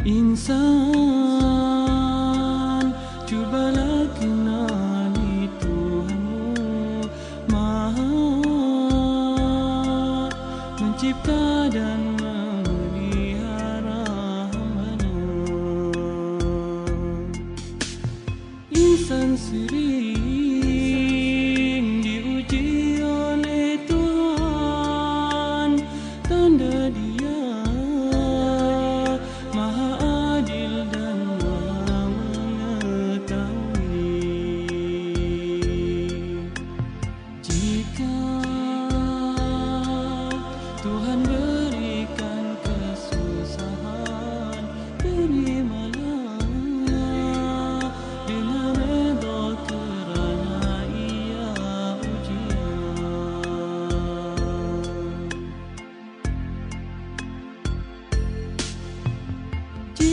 Insan Cubalah kenali Tuhanmu Maha Mencipta dan memelihara hambanya. Insan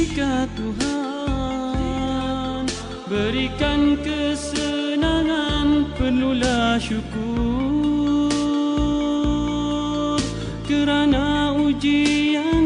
jika Tuhan berikan kesenangan perlulah syukur. Kerana ujian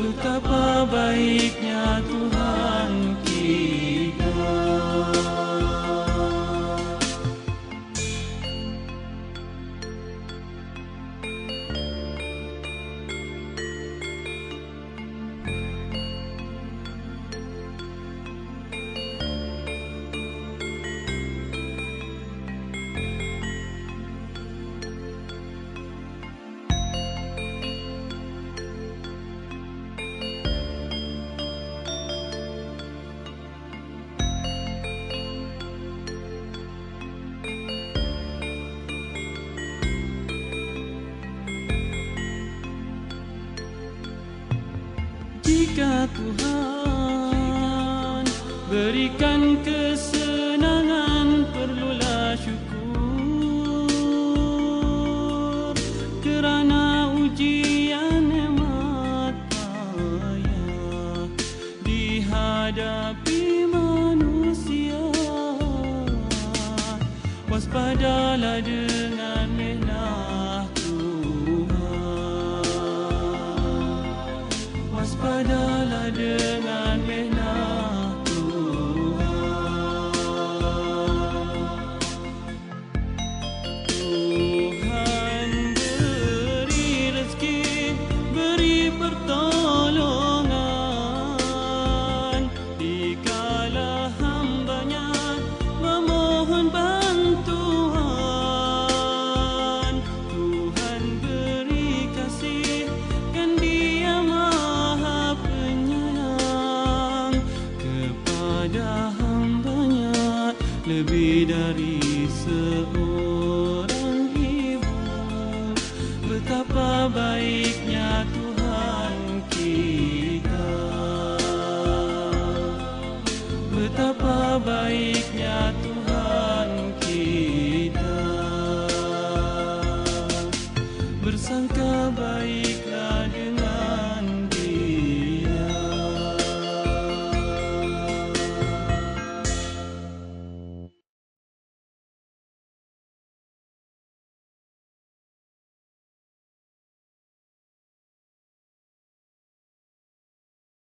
betapa baiknya Tuhan. jika Tuhan berikan kesenangan perlulah syukur. Kerana ujian nikmat payah dihadapi manusia. Waspadalah dia nhớ lại đêm lebih dari seorang ibu. Betapa baiknya Tuhan kita. Betapa baiknya Tuhan kita. Bersangka